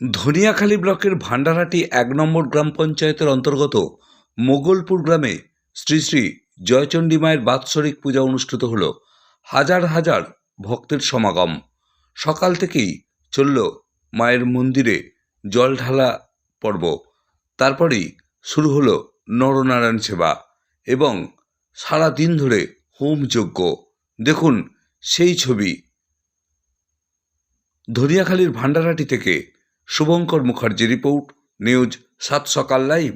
ধনিয়াখালী ব্লকের ভান্ডারহাটি এক নম্বর গ্রাম পঞ্চায়েতের অন্তর্গত মোগলপুর গ্রামে শ্রী শ্রী জয়চণ্ডী মায়ের বাৎসরিক পূজা অনুষ্ঠিত হল। হাজার হাজার ভক্তের সমাগম। সকাল থেকেই চলল মায়ের মন্দিরে জল ঢালা পর্ব। তারপরেই শুরু হলো নরনারায়ণ সেবা এবং সারা দিন ধরে হোম যজ্ঞ। দেখুন সেই ছবি। ধনিয়াখালীর ভান্ডারহাটি থেকে শুভঙ্কর মুখার্জি রিপোর্ট নিউজ সাত সকাল লাইভ।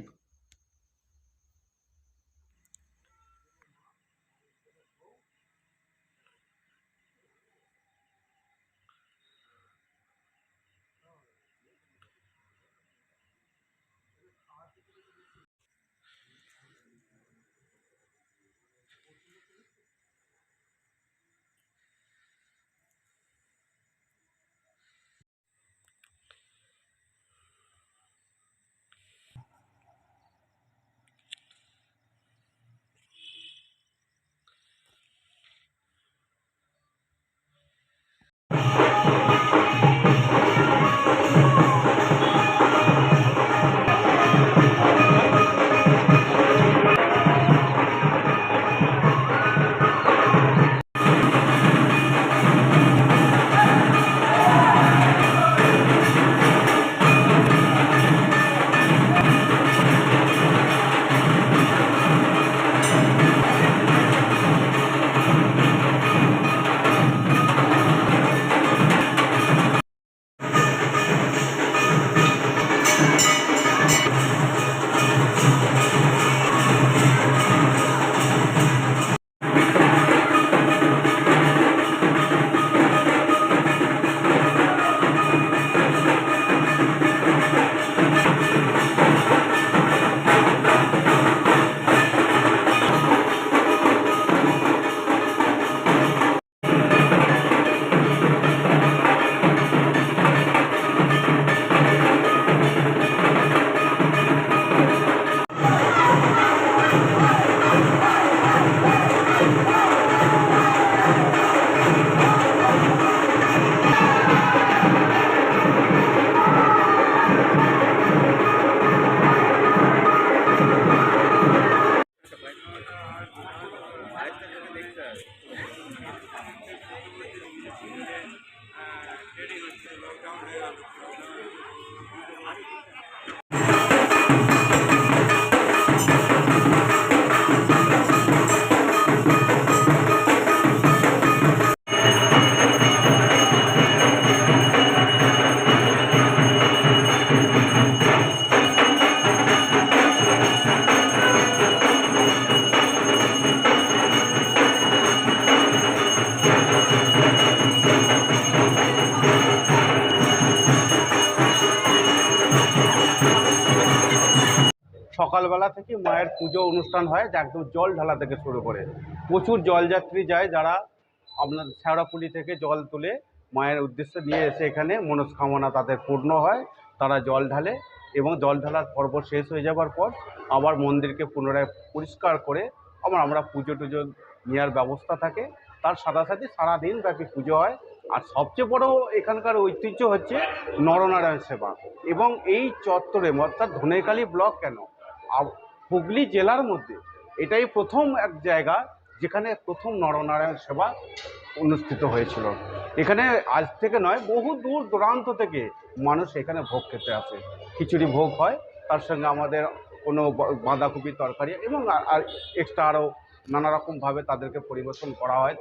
সকালবেলা থেকে মায়ের পুজো অনুষ্ঠান হয় যা একদম জল ঢালা থেকে শুরু করে। প্রচুর জলযাত্রী যায় যারা আপনার শেওড়াপুলি থেকে জল তুলে মায়ের উদ্দেশ্যে নিয়ে এসে এখানে মনস্কামনা তাদের পূর্ণ হয়, তারা জল ঢালে এবং জল ঢালার পর্ব শেষ হয়ে যাবার পর আবার মন্দিরকে পুনরায় পরিষ্কার করে আবার আমরা পুজো টুজো নেওয়ার ব্যবস্থা থাকে। তার সাথে সারাদিন ব্যাপী পুজো হয়। আর সবচেয়ে বড় এখানকার ঐতিহ্য হচ্ছে নরনারায়ণ সেবা। এবং এই চত্বরে, অর্থাৎ ধনেকালী ব্লক কেন? হুগলি জেলার মধ্যে এটাই প্রথম এক জায়গা যেখানে প্রথম নরনারায়ণ সেবা অনুষ্ঠিত হয়েছিল। এখানে আজ থেকে নয়, বহু দূর দূরান্ত থেকে মানুষ এখানে ভোগ খেতে আসে। খিচুড়ি ভোগ হয়, তার সঙ্গে আমাদের কোনো ব- বাঁধাকপি তরকারি এবং আর এক্সট্রা আরও নানারকমভাবে তাদেরকে পরিবেশন করা হয়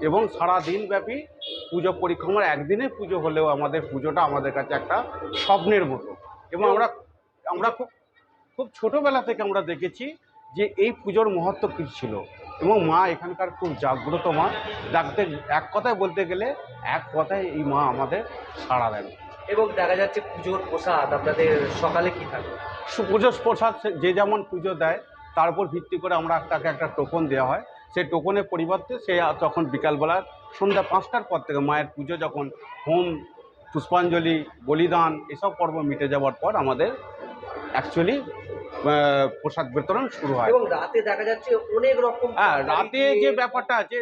এবং সারা দিনব্যাপী পুজো পরিক্রমার একদিনে পুজো হলেও আমাদের পুজোটা আমাদের কাছে একটা স্বপ্নের মতো। এবং আমরা আমরা খুব খুব ছোটোবেলা থেকে আমরা দেখেছি যে এই পুজোর মহত্ব কী ছিল। এবং মা এখানকার খুব জাগ্রত মা। ডাকতে এক কথায় বলতে গেলে এক কথায় এই মা আমাদের সাড়া দেন। এবং দেখা যাচ্ছে পুজোর প্রসাদ আপনাদের সকালে কী থাকে? পুজোর প্রসাদ যে যেমন পুজো দেয় তার উপর ভিত্তি করে আমরা তাকে একটা টোকন দেওয়া হয়। সেই টোকনের পরিবর্তে সে তখন বিকালবেলা সন্ধ্যা পাঁচটার পর থেকে মায়ের পুজো যখন হোম পুষ্পাঞ্জলি বলিদান এসব পর্ব মিটে যাওয়ার পর আমাদের অ্যাকচুয়ালি প্রসাদ বিতরণ শুরু হয়। এবং রাতে দেখা যাচ্ছে অনেক রকম হ্যাঁ রাতে যে ব্যাপারটা আছে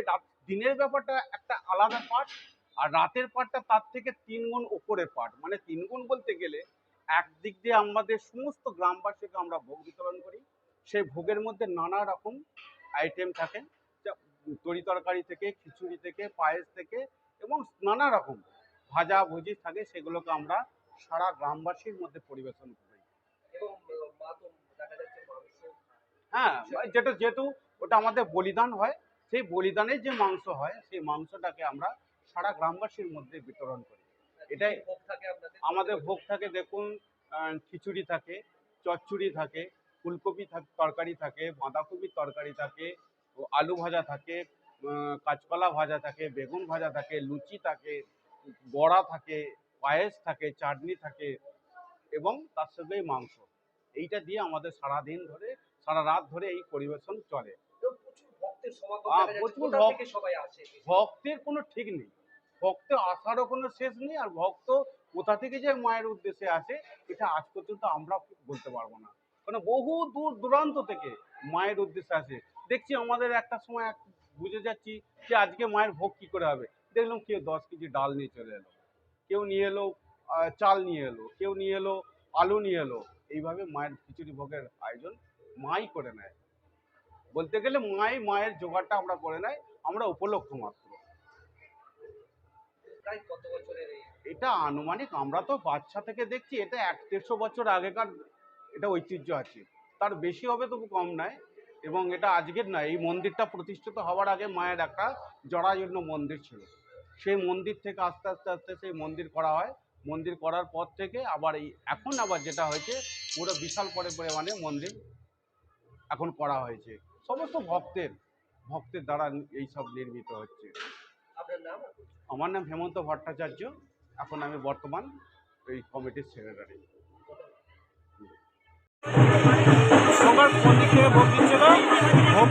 দিনের ব্যাপারটা একটা আলাদা পার্ট আর রাতের পাটটা তার থেকে তিন গুণ ওপরের পাট মানে তিন গুণ বলতে গেলে একদিক দিয়ে আমাদের সমস্ত গ্রামবাসীকে আমরা ভোগ বিতরণ করি। সেই ভোগের মধ্যে নানা রকম আইটেম থাকে তরি তরকারি থেকে খিচুড়ি থেকে পায়েস থেকে এবং নানা রকম ভাজা ভুজি থাকে সেগুলোকে আমরা সারা গ্রামবাসীর মধ্যে পরিবেশন করি। এবং হ্যাঁ যেটা যেহেতু ওটা আমাদের বলিদান হয় সেই বলিদানের যে মাংস হয় সেই মাংসটাকে আমরা সারা গ্রামবাসীর মধ্যে বিতরণ করি। এটাই থাকে আপনাদের? আমাদের ভোগ থাকে দেখুন খিচুড়ি থাকে চচ্চড়ি থাকে ফুলকপি থাক- তরকারি থাকে বাঁধাকপির তরকারি থাকে আলু ভাজা থাকে কাঁচকলা ভাজা থাকে বেগুন ভাজা থাকে লুচি থাকে বড়া থাকে পায়েস থাকে চাটনি থাকে এবং তার সঙ্গে মাংস। এইটা দিয়ে আমাদের সারা দিন ধরে সারা রাত ধরে এই পরিবেশন চলে। প্রচুর ভক্তের কোনো ঠিক নেই। ভক্ত আসারও কোনো শেষ নেই আর ভক্ত কোথা থেকে যে মায়ের উদ্দেশ্যে আসে এটা আজ পর্যন্ত আমরা বলতে পারব না। কারণ বহু দূর দূরান্ত থেকে মায়ের উদ্দেশ্যে আসে। দেখছি আমাদের একটা সময় এক বুঝে যাচ্ছি যে আজকে মায়ের ভোগ কি করে হবে। দেখলাম কেউ দশ কেজি ডাল নিয়ে চলে এলো কেউ নিয়ে এলো চাল নিয়ে এলো কেউ নিয়ে এলো আলু নিয়ে এলো। এইভাবে মায়ের খিচুড়ি ভোগের আয়োজন মাই করে নেয় বলতে গেলে মাই মায়ের জোগাড়টা আমরা করে নেয় আমরা উপলক্ষ মাত্র এটা আনুমানিক আমরা তো বাচ্চা থেকে দেখছি এটা এক দেড়শো বছর আগেকার এটা ঐতিহ্য আছে তার বেশি হবে তবু কম নয় এবং এটা আজকের নয় এই মন্দিরটা প্রতিষ্ঠিত হওয়ার আগে মায়ের একটা জরাজীর্ণ মন্দির ছিল সেই মন্দির থেকে আস্তে আস্তে আস্তে সেই মন্দির করা হয় মন্দির করার পর থেকে আবার এই এখন আবার যেটা হয়েছে পুরো বিশাল পরে পরিমাণে মন্দির এখন করা হয়েছে। সমস্ত ভক্তের ভক্তের দ্বারা এই সব নির্মিত হচ্ছে। আমার নাম হেমন্ত ভট্টাচার্য। এখন আমি বর্তমান এই কমিটির সেক্রেটারি সবার মন্দির ভোগ দিচ্ছিল? ভোগ